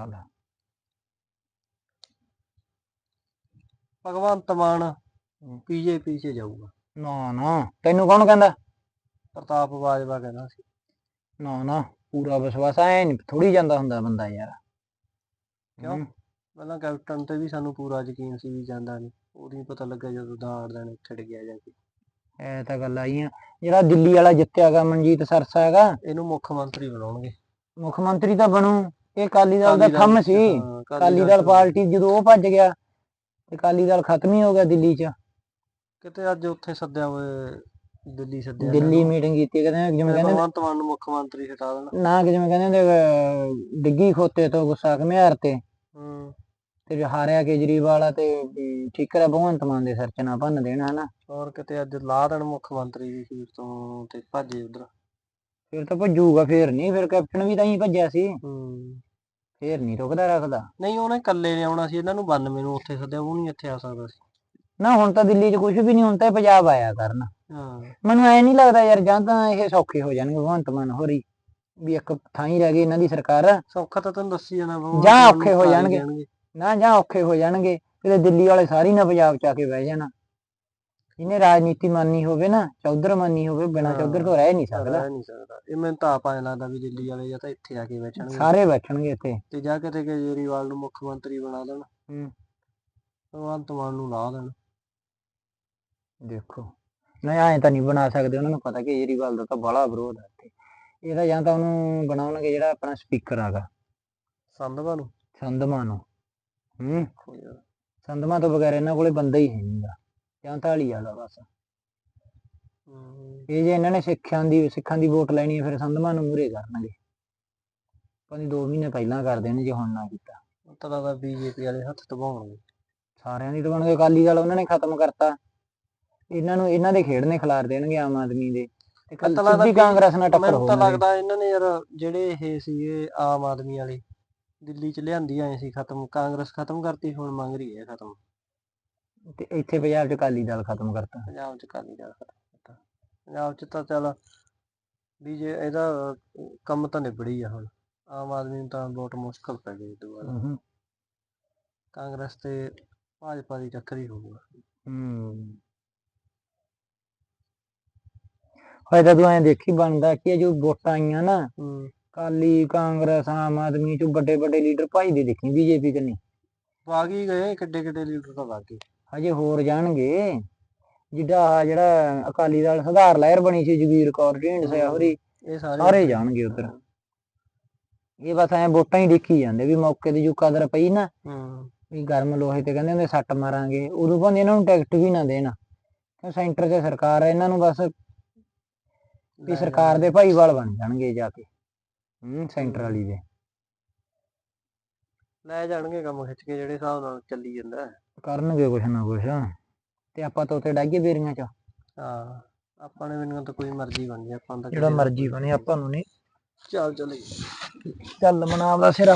ਚੱਲ ਭਗਵੰਤ ਮਾਨ ਬੀਜੇਪੀ 'ਚ ਜਾਊਗਾ। ਨਾ ਨਾ। ਤੈਨੂੰ ਕੌਣ ਕਹਿੰਦਾ? ਪ੍ਰਤਾਪ ਬਾਜਵਾ ਕਹਿੰਦਾ ਸੀ। ਨਾ ਨਾ। ਪੂਰਾ ਵਿਸ਼ਵਾਸ ਐ ਨਹੀਂ ਥੋੜੀ ਜਾਂਦਾ ਹੁੰਦਾ ਬੰਦਾ ਯਾਰ। ਕਿਉਂ? ਪਹਿਲਾਂ ਕੈਪਟਨ ਤੇ ਵੀ ਸਾਨੂੰ ਪੂਰਾ ਯਕੀਨ ਸੀ ਵੀ ਜਾਂਦਾ ਨਹੀਂ ਉਦੋਂ ਪਤਾ ਲੱਗਾ ਜਦੋਂ ਦਾੜ ਦੇਣ ਛਿੜ ਗਿਆ ਜਾ ਕੇ। ਇਹ ਤਾਂ ਗੱਲ ਆਈ ਆ। ਜਿਹੜਾ ਦਿੱਲੀ ਵਾਲਾ ਜਿੱਤਿਆਗਾ ਮਨਜੀਤ ਸਰਸਾ ਹੈਗਾ। ਇਹਨੂੰ ਮੁੱਖ ਮੰਤਰੀ ਬਣਾਉਣਗੇ। ਮੁੱਖ ਮੰਤਰੀ ਤਾਂ ਬਣੂ। ਇਹ ਅਕਾਲੀ ਦਲ ਦਾ ਥੰਮ ਸੀ। ਅਕਾਲੀ ਦਲ ਪਾਰਟੀ ਜਦੋਂ ਉਹ ਭੱਜ ਗਿਆ ਤੇ ਅਕਾਲੀ ਦਲ ਖਤਮ ਹੀ ਹੋ ਗਿਆ ਦਿੱਲੀ 'ਚ। ਕਿਤੇ ਅੱਜ ਉੱਥੇ ਸੱਦਿਆ ਹੋਏ ਦਿੱਲੀ ਸੱਦਿਆ ਦਿੱਲੀ ਮੀਟਿੰਗ ਕੀਤੀ ਕਹਿੰਦੇ ਜਿਵੇਂ ਕਹਿੰਦੇ ਭਗਵੰਤ ਮਾਨ ਨੂੰ ਮੁੱਖ ਮੰਤਰੀ ਹਟਾ ਦੇਣਾ। ਨਾ ਕਿ ਜਿਵੇਂ ਕਹਿੰਦੇ ਡਿੱਗੀ ਖੋਤੇ ਤੋਂ ਗੁੱਸਾ ਘਮਿਆਰ ਤੇ। ਹੂੰ। ਤੇ ਜੋ ਹਾਰਿਆ ਕੇਜਰੀਵਾਲ ਆ ਤੇ ਵੀ ਠੀਕਰ ਭਗਵੰਤ ਮਾਨ ਦੇ ਸਿਰ 'ਚ ਨਾ ਭੰਨ ਦੇਣਾ ਹਨਾ। ਔਰ ਕਿਤੇ ਅੱਜ ਲਾ ਦੇਣ ਮੁੱਖ ਮੰਤਰੀ ਦੀ ਸੀਟ ਤੋਂ ਤੇ ਭੱਜੇ ਉਧਰ। ਫਿਰ ਤਾਂ ਭੱਜੂਗਾ ਫੇਰ ਨਹੀਂ ਫਿਰ ਕੈਪਟਨ ਵੀ ਤਾਂ ਹੀ ਭੱਜਿਆ ਸੀ। ਹੂੰ। ਫੇਰ ਨਹੀਂ ਰੁਕਦਾ ਰੱਖਦਾ। ਨਹੀਂ ਉਹਨੇ ਇਕੱਲੇ ਨੇ ਆਉਣਾ ਸੀ ਇਹਨਾਂ ਨੂੰ 92 ਨੂੰ ਉੱਥੇ ਸੱਦਿਆ ਉਹ ਨਹੀਂ ਇੱਥੇ ਆ ਸਕਦਾ ਸੀ। ਨਾ ਹੁਣ ਤਾਂ ਦਿੱਲੀ 'ਚ ਕੁਝ ਵੀ ਨਹੀਂ ਹੁਣ ਤਾਂ ਇਹ ਪੰਜਾਬ ਆਇਆ ਕਰਨ। ਹਾਂ। ਮੈਨੂੰ ਐ ਨਹੀਂ ਲੱਗਦਾ ਯਾਰ ਜਾਂ ਤਾਂ ਇਹ ਸੌਖੇ ਹੋ ਜਾਣਗੇ ਭਗਵੰਤ ਮਾਨ ਹੋਰੀ ਵੀ ਇੱਕ ਥਾਂ ਹੀ ਰਹਿ ਗਈ ਇਹਨਾਂ ਦੀ ਸਰਕਾਰ। ਸੌਖਾ ਤਾਂ ਤੈਨੂੰ ਦੱਸੀ ਜਾਣਾ ਜਾਂ ਔਖੇ ਹੋ ਜਾਣਗੇ। ਨਾ ਜਾਂ ਔਖੇ ਹੋ ਜਾਣਗੇ ਕਿਤੇ ਦਿੱਲੀ ਵਾਲੇ ਸਾਰੀ ਨਾ ਪੰਜਾਬ ਚ ਆ ਕੇ ਬਹਿ ਜਾਣਾ। ਇਹਨੇ ਰਾਜਨੀਤੀ ਮੰਨੀ ਹੋਵੇ ਨਾ ਚੌਧਰ ਮੰਨੀ ਹੋਵੇ ਬਿਨਾਂ। ਚੌਧਰ ਤੋਂ ਰਹਿ ਨਹੀਂ ਸਕਦਾ। ਰਹਿ ਨਹੀਂ ਸਕਦਾ। ਇਹ ਮੈਨੂੰ ਤਾਂ ਆਪ ਐਂ ਲੱਗਦਾ ਵੀ ਦਿੱਲੀ ਵਾਲੇ ਜਾਂ ਤਾਂ ਇੱਥੇ ਆ ਕੇ ਬੈਠਣਗੇ। ਸਾਰੇ ਬੈਠਣਗੇ ਇੱਥੇ। ਤੇ ਜਾ ਕੇ ਤੇ ਕੇਜਰੀਵਾਲ ਨੂੰ ਮੁੱਖ ਮੰਤਰੀ ਬਣਾ ਦੇਣ। ਹੂੰ। ਭਗਵੰਤ ਮਾਨ ਨੂੰ ਲਾ ਦੇਣ। ਦੇਖੋ। ਨਹੀਂ ਐਂ ਤਾਂ ਨਹੀਂ ਬਣਾ ਸਕਦੇ ਉਹਨਾਂ ਨੂੰ ਪਤਾ ਕੇਜਰੀਵਾਲ ਦਾ ਤਾਂ ਬੜਾ ਵਿਰੋਧ ਹੈ ਇੱਥੇ। ਇਹਦਾ ਜਾਂ ਤਾਂ ਉਹਨੂੰ ਬਣਾਉਣਗੇ ਜਿਹੜਾ ਆਪਣਾ ਸਪੀਕਰ ਆਗਾ। ਸੰਧਵਾ ਨੂੰ? ਸੰਧਮਾ ਨੂੰ। ਹੂੰ। ਸੰਧਮਾ ਤੋਂ ਬਗੈਰ ਇਹਨਾਂ ਕੋਲੇ ਬੰਦਾ ਹੀ ਹੈ ਨਹੀਂਗਾ ਜਾਂ ਢਾਲੀ ਵਾਲਾ ਬਸ। ਇਹ ਜੇ ਇਹਨਾਂ ਨੇ ਸਿੱਖਾਂ ਦੀ ਸਿੱਖਾਂ ਦੀ ਵੋਟ ਲੈਣੀ ਹੈ ਫਿਰ ਸੰਧਮਾ ਨੂੰ ਮੂਰੇ ਕਰਨਗੇ। ਪੰਜ 2 ਮਹੀਨੇ ਪਹਿਲਾਂ ਕਰ ਦੇਣ ਜੇ ਹੁਣ ਨਾ ਕੀਤਾ। ਤਾਂ ਲੱਗਦਾ ਬੀਜੇਪੀ ਵਾਲੇ ਹੱਥ ਦਬਾਉਣਗੇ ਸਾਰਿਆਂ ਦੀ ਦਬਣ ਕੇ ਅਕਾਲੀ ਦਲ ਉਹਨਾਂ ਨੇ ਖਤਮ ਕਰਤਾ। ਇਹਨਾਂ ਨੂੰ ਇਹਨਾਂ ਦੇ ਖੇਡ ਨੇ ਖਿਲਾਰ ਦੇਣਗੇ ਆਮ ਆਦਮੀ ਦੇ। ਤੇ ਸਿੱਧੀ ਕਾਂਗਰਸ ਨਾਲ ਟੱਕਰ ਮੈਨੂੰ ਤਾਂ ਹੋਊਗੀ ਲੱਗਦਾ ਇਹਨਾਂ ਨੇ ਯਾਰ ਜਿਹੜੇ ਇਹ ਸੀਗੇ ਆਮ ਆਦਮੀ ਵਾਲੇ ਦਿੱਲੀ ਚ ਲਿਆਂਦੀ ਆਏ ਸੀ ਖਤਮ ਕਾਂਗਰਸ ਖਤਮ ਕਰਤੀ ਹੁਣ ਮੰਗ ਰਹੀ ਹੈ ਖਤਮ। ਤੇ ਇੱਥੇ ਪੰਜਾਬ ਚ ਅਕਾਲੀ ਦਲ ਖਤਮ ਕਰਤਾ। ਪੰਜਾਬ ਚ ਕਾਲੀ ਦਲ ਖਤਮ ਕਰਤਾ। ਪੰਜਾਬ ਚ ਤਾਂ ਚੱਲ ਵੀ ਜੇ ਇਹਦਾ ਕੰਮ ਤਾਂ ਨਿਬੜੀ ਆ ਹੁਣ। ਆਮ ਆਦਮੀ ਨੂੰ ਤਾਂ ਵੋਟ ਮੁਸ਼ਕਲ ਪੈ ਗਈ ਦੁਬਾਰਾ ਕਾਂਗਰਸ ਤੇ ਭਾਜਪਾ ਦੀ ਟੱਕਰ ਹੀ ਹੋਊਗਾ ਹੂੰ। ਹੋਏ ਤਾਂ ਐਂ ਦੇਖੀ ਬਣਦਾ ਕਿ ਜੋ ਵੋਟਾਂ ਆਈਆਂ ਨਾ ਹੂੰ। ਅਕਾਲੀ ਕਾਂਗਰਸ ਆਮ ਆਦਮੀ ਚ ਵੱਡੇ ਵੱਡੇ ਲੀਡਰ ਭਾਈ ਦੇ ਦੇਖੀ ਬੀਜੇਪੀ ਕੰਨੀ ਵਗ ਹੀ ਗਏ ਕਿੱਡੇ ਕਿੱਡੇ ਲੀਡਰ ਤਾਂ ਵਗ ਗਏ। ਹਜੇ ਹੋਰ ਜਾਣਗੇ। ਜਿੱਡਾ ਆਹ ਜਿਹੜਾ ਅਕਾਲੀ ਦਲ ਸੁਧਾਰ ਲਹਿਰ ਬਣੀ ਸੀ ਜਗੀਰ ਕੌਰ ਢੀਂਡਸੇ ਹੋਰੀ ਇਹ ਸਾਰੇ ਸਾਰੇ ਜਾਣਗੇ ਉਧਰ। ਇਹ ਬਸ ਐ ਵੋਟਾਂ ਹੀ ਦੇਖੀ ਜਾਂਦੇ ਵੀ ਮੌਕੇ ਦੀ ਜੋ ਕਦਰ ਪਈ ਨਾ ਹੂੰ। ਵੀ ਗਰਮ ਲੋਹੇ ਤੇ ਕਹਿੰਦੇ ਹੁੰਦੇ ਸੱਟ ਮਾਰਾਂਗੇ ਉਦੋਂ ਭਾਵੇਂ ਇਹਨਾਂ ਨੂੰ ਟਿਕਟ ਵੀ ਨਾ ਦੇਣ। ਕਿਉਂ ਸੈਂਟਰ 'ਚ ਸਰਕਾਰ ਹੈ ਇਹਨਾਂ ਨੂੰ ਬਸ ਵੀ ਸਰਕਾਰ ਦੇ ਭਾਈਵਾਲ ਬਣ ਜਾਣਗੇ ਜਾ ਕੇ ਹੂੰ ਸੈਂਟਰ ਵਾਲੀ ਦੇ। ਲੈ ਜਾਣਗੇ ਕੰਮ ਖਿੱਚ ਕੇ ਜਿਹੜੇ ਹਿਸਾਬ ਨਾਲ ਚੱਲੀ ਜਾਂਦਾ। ਹੈ। ਕਰਨਗੇ ਕੁਛ ਨਾ ਕੁਛ। ਤੇ ਆਪਾਂ ਤਾਂ ਉੱਥੇ ਡਾਈਏ ਬੇਰੀਆਂ 'ਚ। ਹਾਂ ਆਪਾਂ ਨੇ ਮੈਨੂੰ ਤਾਂ ਕੋਈ ਮਰਜ਼ੀ ਬਣ ਜਾ ਆਪਾਂ ਨੂੰ ਤਾਂ ਜਿਹੜਾ ਮਰਜ਼ੀ ਬਣੇ ਆਪਾਂ ਨੂੰ ਨਹੀਂ। ਚੱਲ ਚੱਲ ਚੱਲ ਮਨਾਵਦਾ ਸਿਰ।